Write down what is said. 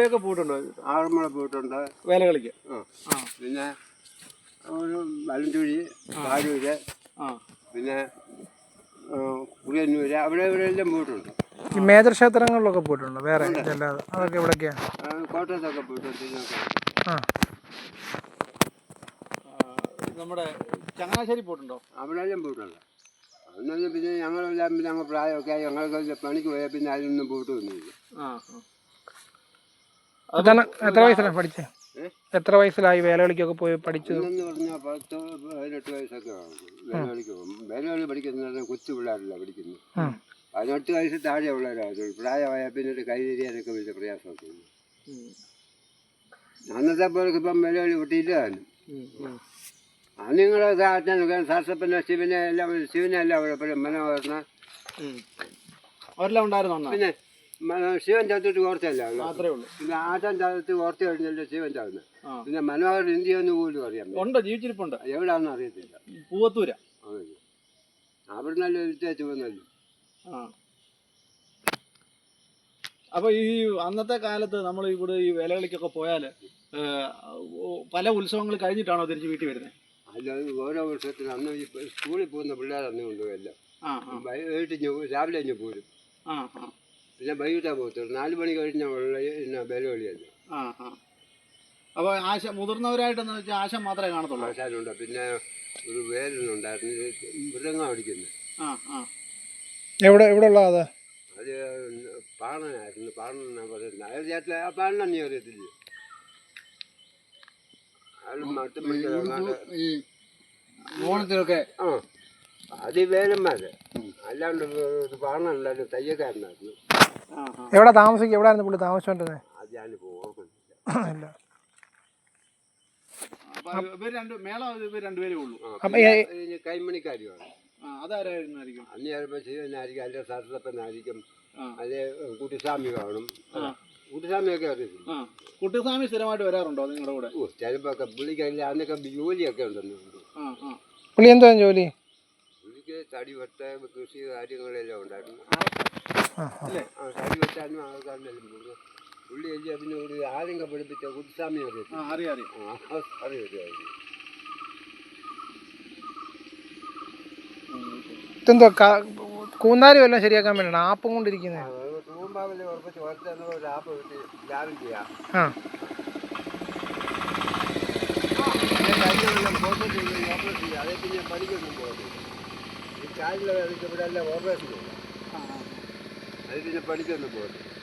ഇവിടെയൊക്കെ പോയിട്ടുണ്ടോ ആറന്മുള പോയിട്ടുണ്ട് വേലകളിക്ക് ആ. ആ. പിന്നെ ഒരു വലഞ്ചുഴി കാരൂര് പിന്നെ ആ, കുളിയന്നൂര് അവിടെ ഇവിടെ എല്ലാം പോയിട്ടുണ്ട് ഈ മേജർ ക്ഷേത്രങ്ങളിലൊക്കെ പോയിട്ടുണ്ട് വേറെ അല്ലാതെ അതൊക്കെ ഇവിടെയൊക്കെയാണ് കോട്ടയത്തൊക്കെ പോയിട്ടുണ്ട്. ആ. നമ്മുടെ ചങ്ങനാശ്ശേരി പോയിട്ടുണ്ടോ അവിടെ എല്ലാം പോയിട്ടുണ്ട് പിന്നെ ഞങ്ങളെല്ലാം പിന്നെ ഞങ്ങൾ പ്രായമൊക്കെ ആയി. ഞങ്ങൾക്ക് പണിക്ക് പോയാൽ പിന്നെ അതിനൊന്നും പോയിട്ടൊന്നുമില്ല ആ. എത്ര എത്ര വയസ്സിലാണ് പഠിച്ചത് എത്ര വയസ്സിലായി വേലകളിക്കൊക്കെ പോയി പഠിച്ചത്? പത്ത് പതിനെട്ട് വയസ്സൊക്കെ വേലകളിക്ക് വേലകളി പഠിക്കുന്ന കൊച്ചു പിള്ളേരല്ല പഠിക്കുന്നത് ഉം. പതിനെട്ട് വയസ്സ് താഴെ ഉള്ളവരാണ് പ്രായമായ പിന്നെ ഒരു കൈ തിരിയാനൊക്കെ വലിയ പ്രയാസമൊക്കെ. അന്നത്തെ പോലെ ഇപ്പം വേലകളി. അത് നിങ്ങളെ അച്ഛനൊക്കെ സാസപ്പനെ ശിവനെ എല്ലാം ശിവനെ എല്ലാം മനോഹരണ എപ്പോഴും മനോഹരന അവരെല്ലാം ഉണ്ടായിരുന്നു അന്നാ? പിന്നെ ശിവൻ ചത്തിട്ട് ഓർത്തല്ല മാത്രമേ ഉള്ളൂ. പിന്നെ ആശാൻ ചത്ത് ഓർത്ത കഴിഞ്ഞല്ലേ ശിവൻ ചാവുന്നത് പിന്നെ മനോഹർ ഇന്ത്യ എന്ന് പോലും അറിയാം ഉണ്ടോ ജീവിച്ചിരിപ്പുണ്ട്. എവിടാന്ന് അറിയത്തില്ല. പൂവത്തൂര. അവിടെ നല്ല ചുവന്നല്ലോ വന്നല്ലോ അപ്പൊ ഈ അന്നത്തെ കാലത്ത് നമ്മൾ ഇവിടെ ഈ വേലകളിക്കൊക്കെ പോയാൽ പല ഉത്സവങ്ങൾ കഴിഞ്ഞിട്ടാണോ തിരിച്ച് വീട്ടിൽ വരുന്നത് അല്ല ഓരോ വർഷത്തിനും അന്ന് ഈ സ്കൂളിൽ പോകുന്ന പിള്ളേർ അന്ന് കൊണ്ടുപോയല്ലോ വൈകിട്ട് രാവിലെ കഴിഞ്ഞ് പോരും. ആ ആ. പിന്നെ വൈകിട്ടാ പോകത്തുള്ളൂ നാല് മണി കഴിഞ്ഞ ഉള്ള പിന്നെ ബലവളിയല്ല ആ ആ. അപ്പോൾ ആശ മുതിർന്നവരായിട്ടെന്ന് വെച്ചാൽ ആശ മാത്രമേ കാണത്തുള്ളൂ. ആശാനുണ്ട്. പിന്നെ ഒരു വേലനുണ്ടായിരുന്നു മൃഗം അടിക്കുന്നത് ആ ആ. എവിടെ എവിടെ ഉള്ള അത്? അത് പാണനായിരുന്നു. പാണെന്നാ പറയുന്നത് അയാൾ ചേട്ടൻ ആ പാണന നീ അറിയത്തില്ല അയാൾ മട്ടും ഈ ഓണത്തിലൊക്കെ ആ. അത് വേലന്മാര്. അല്ലാണ്ട് ഒരു പാണല്ലാണ്ട് തയ്യക്കാരനായിരുന്നു ആ താമസിക്കും എവിടെ ആയിരുന്നു പുള്ളി താമസിച്ചോണ്ടിരുന്നത് ഇല്ല. കൈമണിക്കാരിയാണ് ആ അതാരായിരുന്നായിരിക്കും? അന്ന് ചിലപ്പോൾ ശിവനായിരിക്കും അല്ലെ സരസപ്പനായിരിക്കും ആ. അല്ലെ കുട്ടിസ്വാമി കാണും. ആ. കുട്ടിസ്വാമിയൊക്കെ അറിയത്തില്ല? ആ കുട്ടിസ്വാമി സ്ഥിരമായിട്ട് വരാറുണ്ടോ നിങ്ങളുടെ കൂടെ? ഓ ചിലപ്പോൾ ഒക്കെ പുള്ളിക്കല്ല അന്നൊക്കെ ജോലിയൊക്കെ ഉണ്ടെന്ന് ആ ആ. പുള്ളി എന്താ ജോലി? തടി വെട്ട കൃഷി കാര്യങ്ങളെല്ലാം ഉണ്ടായിരുന്നു. അല്ലേ ആ. ആ. തടി വെട്ടാനും ആൾക്കാരിലെല്ലാം പോകുന്നു പുള്ളി എഴുതി പിന്നെ ഒരു ആരെങ്കിലും പഠിപ്പിച്ച കുട്ടിസ്വാമി അറിയാം? അറിയാം ഇതെന്തോ കൂന്നാരി വല്ലതും ശരിയാക്കാൻ വേണ്ടിയാണ്? ആപ്പും കൊണ്ടിരിക്കുന്നത് ഉറപ്പിച്ച് ഒറ്റ ആപ്പ് കിട്ടി. ഗ്യാരണ്ടിയാ ആ കഴിഞ്ഞെല്ലാം ഓപ്പറേഷൻ ചെയ്യും ഓപ്പറേഷൻ ചെയ്യും അതേ പിന്നെ പണിക്കൊന്നും പോകുന്നത് ഈ കാലിലെ വേദനയ്ക്ക് ഇവിടെ എല്ലാം ഓപ്പറേഷൻ അത് പിന്നെ പണിക്കൊന്നും പോകുന്നത്